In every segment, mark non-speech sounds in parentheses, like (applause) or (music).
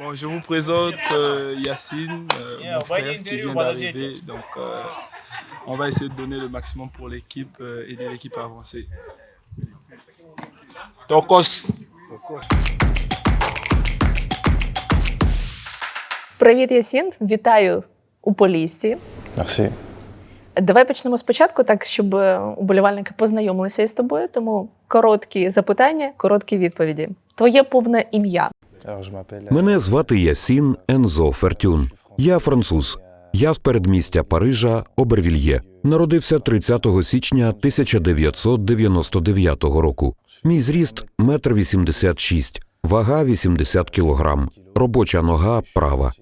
Bon, je vous présente euh, Yacine, euh, mon frère qui vient d'arriver. Donc, euh, on va essayer de donner le maximum pour l'équipe, euh, aider l'équipe à avancer. Tokos. Привіт, Ясін. Вітаю у Поліссі. Merci. Давай почнемо спочатку, так щоб е, уболівальники познайомилися із тобою. Тому короткі запитання, короткі відповіді. Твоє повне ім'я. Мене звати Ясін Ензо Фертюн. Я француз. Я з передмістя Парижа Обервільє. Народився 30 січня 1999 року. Мій зріст – метр 86, вага 80 кілограм, робоча нога права.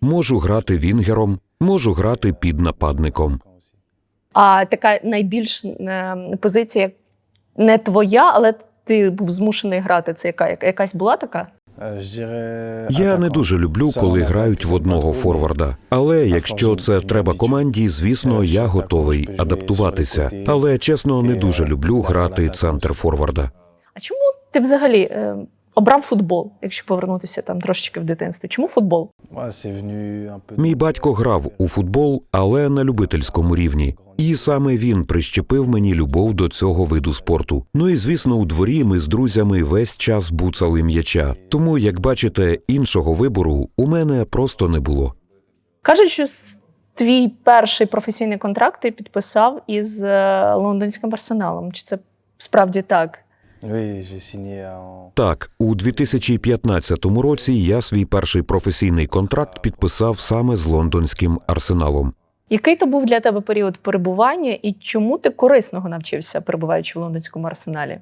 Можу грати вінгером, можу грати під нападником. А така найбільш е, позиція не твоя, але ти був змушений грати. Це яка Яка- якась була така? Dirais. Я не дуже люблю, коли грають в одного форварда. Але якщо це треба команді, звісно, я готовий адаптуватися. Але чесно, не дуже люблю грати центр форварда. А чому ти взагалі е, обрав футбол, якщо повернутися там трошечки в дитинство? Чому футбол? Мій батько грав у футбол, але на любительському рівні. І саме він прищепив мені любов до цього виду спорту. Ну і звісно, у дворі ми з друзями весь час буцали м'яча. Тому, як бачите, іншого вибору у мене просто не було. Кажуть, що твій перший професійний контракт ти підписав із е, лондонським арсеналом. Чи це справді так? Так, у 2015 році я свій перший професійний контракт підписав саме з лондонським арсеналом. Який то був для тебе період перебування, і чому ти корисного навчився, перебуваючи в лондонському арсеналі?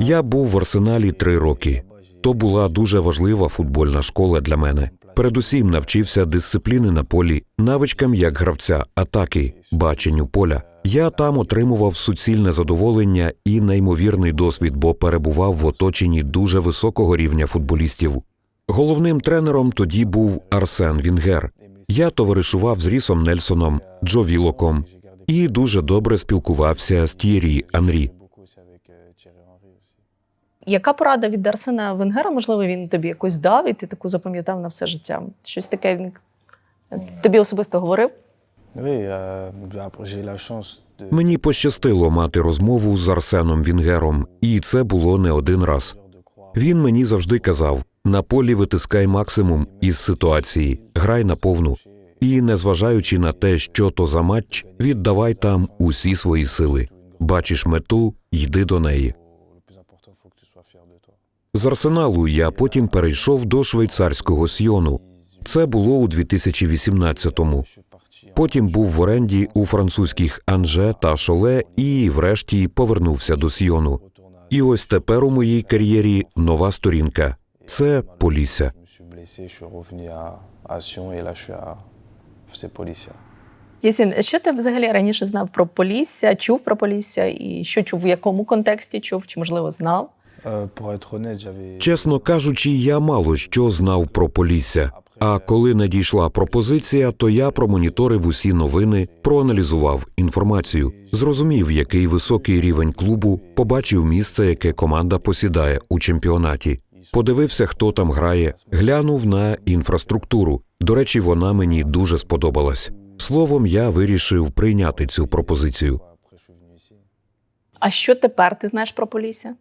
Я був в арсеналі три роки. То була дуже важлива футбольна школа для мене. Передусім навчився дисципліни на полі, навичкам як гравця, атаки, баченню поля. Я там отримував суцільне задоволення і неймовірний досвід, бо перебував в оточенні дуже високого рівня футболістів. Головним тренером тоді був Арсен Вінгер. Я товаришував з Рісом Нельсоном, Джо Вілоком і дуже добре спілкувався з Т'єрі Анрі. Яка порада від Арсена Венгера? Можливо, він тобі якось дав, і ти таку запам'ятав на все життя? Щось таке він тобі особисто говорив? Мені пощастило мати розмову з Арсеном Вінгером, і це було не один раз. Він мені завжди казав: на полі витискай максимум із ситуації, грай на повну. І, незважаючи на те, що то за матч, віддавай там усі свої сили. Бачиш мету, йди до неї. З арсеналу я потім перейшов до швейцарського Сйону. Це було у 2018-му. Потім був в оренді у французьких Анже та Шоле і, врешті, повернувся до Сйону. І ось тепер у моїй кар'єрі нова сторінка це Полісся. Єсін, що ти взагалі раніше знав про Полісся, чув про Полісся, і що чув, в якому контексті чув, чи можливо знав? Euh. Чесно кажучи, я мало що знав про Полісся. А коли надійшла пропозиція, то я промоніторив усі новини, проаналізував інформацію, зрозумів, який високий рівень клубу, побачив місце, яке команда посідає у чемпіонаті. Подивився, хто там грає, глянув на інфраструктуру. До речі, вона мені дуже сподобалась. Словом, я вирішив прийняти цю пропозицію. А що тепер ти знаєш про Полісся?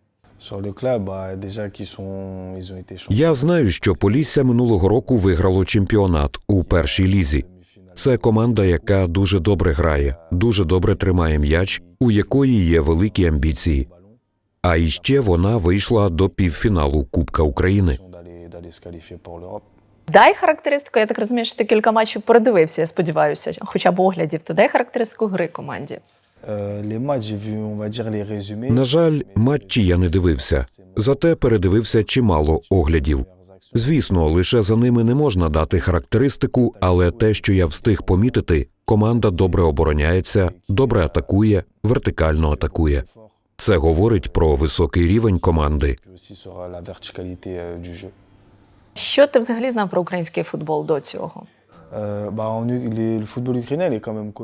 Я знаю, що Полісся минулого року виграло чемпіонат у першій лізі. Це команда, яка дуже добре грає, дуже добре тримає м'яч, у якої є великі амбіції. А іще вона вийшла до півфіналу Кубка України. Дай характеристику. Я так розумію, що ти кілька матчів передивився, я сподіваюся, хоча б оглядів. То дай характеристику гри команді. Euh. На жаль, матчі я не дивився, зате передивився чимало оглядів. Звісно, лише за ними не можна дати характеристику, але те, що я встиг помітити, команда добре обороняється, добре атакує, вертикально атакує. Це говорить про високий рівень команди. Euh. Що ти взагалі знав про український футбол до цього? Euh.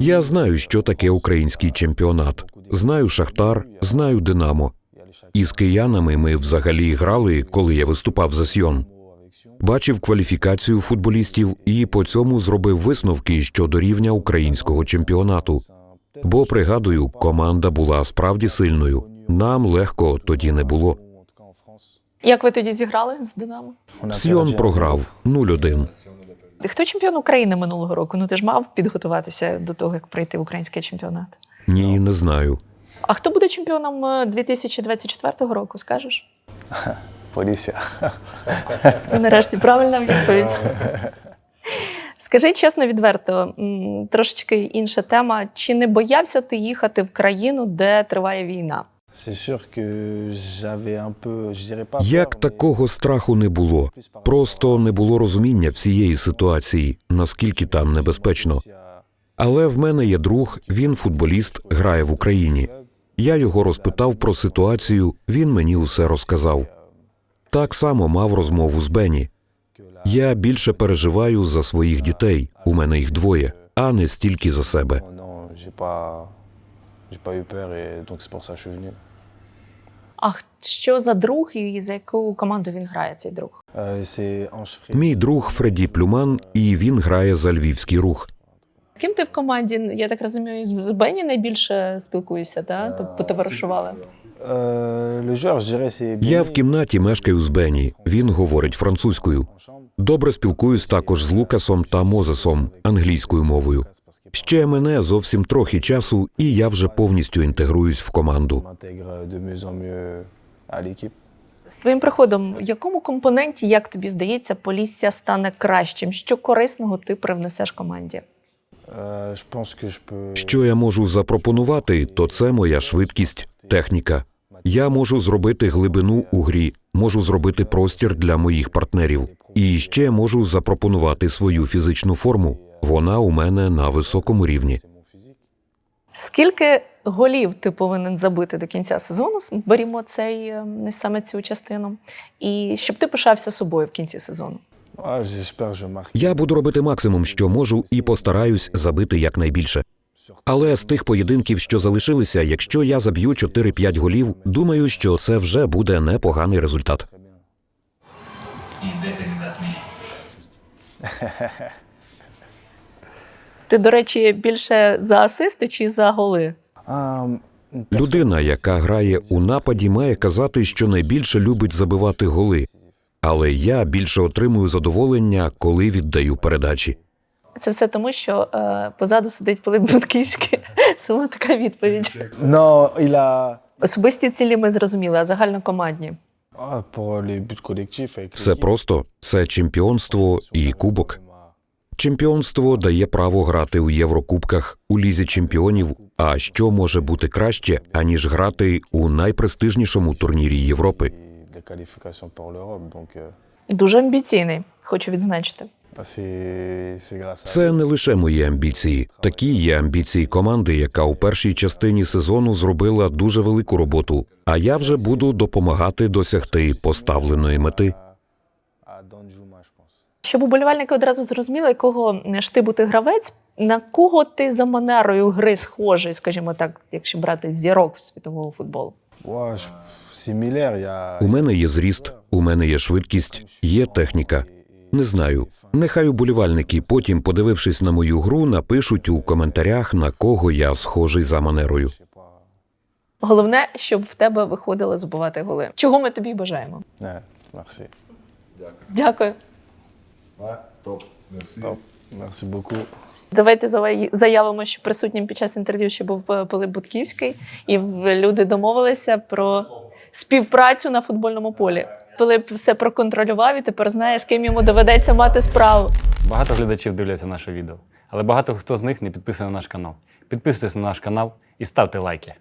Я знаю, що таке український чемпіонат. Знаю Шахтар, знаю Динамо. Із киянами ми взагалі грали, коли я виступав за Сьйон. Бачив кваліфікацію футболістів і по цьому зробив висновки щодо рівня українського чемпіонату. Бо пригадую, команда була справді сильною. Нам легко тоді не було. Як ви тоді зіграли з Динамо? Сьйон програв 0-1. Хто чемпіон України минулого року? Ну ти ж мав підготуватися до того, як прийти в український чемпіонат. Ні, не знаю. А хто буде чемпіоном е, 2024 року? Скажеш? (laughs) Поліція. Ну, нарешті правильна відповідь. Скажи чесно, відверто, трошечки інша тема. Чи не боявся ти їхати в країну, де триває війна? Як такого страху не було, просто не було розуміння всієї ситуації, наскільки там небезпечно. Але в мене є друг, він футболіст, грає в Україні. Я його розпитав про ситуацію, він мені усе розказав. Так само мав розмову з Бені. Я більше переживаю за своїх дітей. У мене їх двоє, а не стільки за себе. J'ai pas, eu peur et donc c'est pour ça que je suis venu. А що за друг і за яку команду він грає, цей друг? Euh, c'est Ange. Мій друг Фредді Плюман, і він грає за львівський рух. З ким ти в команді? Я так розумію, з з Бені найбільше спілкуєшся, та? Тобто потоваришували? Euh, le joueur, je dirais, c'est. Я в кімнаті мешкаю з Бені. Він говорить французькою. Добре спілкуюсь також з Лукасом та Мозесом англійською мовою. Ще мене зовсім трохи часу, і я вже повністю інтегруюсь в команду. З твоїм приходом, в якому компоненті, як тобі здається, Полісся стане кращим? Що корисного ти привнесеш команді? Що я можу запропонувати, то це моя швидкість, техніка. Я можу зробити глибину у грі, можу зробити простір для моїх партнерів. І ще можу запропонувати свою фізичну форму. Вона у мене на високому рівні. Скільки голів ти повинен забити до кінця сезону? Берімо цей е, не саме цю частину. І щоб ти пишався собою в кінці сезону. Я буду робити максимум, що можу, і постараюсь забити якнайбільше. Але з тих поєдинків, що залишилися, якщо я заб'ю 4-5 голів, думаю, що це вже буде непоганий результат. (laughs) Ти, до речі, більше за асисти чи за голи? Людина, яка грає у нападі, має казати, що найбільше любить забивати голи. Але я більше отримую задоволення, коли віддаю передачі. Це все тому, що е, позаду сидить Пилип Будківський. (laughs) Саме така відповідь. Non, il a. Особисті цілі ми зрозуміли, а загальнокомандні. Все просто це чемпіонство і кубок. Чемпіонство дає право грати у Єврокубках, у лізі чемпіонів. А що може бути краще, аніж грати у найпрестижнішому турнірі Європи? euh, Дуже амбіційний, хочу відзначити. Це не лише мої амбіції. Такі є амбіції команди, яка у першій частині сезону зробила дуже велику роботу. А я вже буду допомагати досягти поставленої мети. Щоб уболівальники одразу зрозуміли, якого ж ти бути гравець, на кого ти за манерою гри схожий, скажімо так, якщо брати зірок світового футболу. У мене є зріст, у мене є швидкість, є техніка. Не знаю. Нехай уболівальники, потім, подивившись на мою гру, напишуть у коментарях, на кого я схожий за манерою. Головне, щоб в тебе виходили забувати голи. Чого ми тобі бажаємо? Ouais, merci. Дякую. Top. Merci beaucoup. Давайте зава- заявимо, що присутнім під час інтерв'ю ще був е, Пилип Будківський, і в- люди домовилися про співпрацю на футбольному полі. Пилип все проконтролював і тепер знає, з ким йому доведеться мати справу. Багато глядачів дивляться наше відео, але багато хто з них не підписаний на наш канал. Підписуйтесь на наш канал і ставте лайки.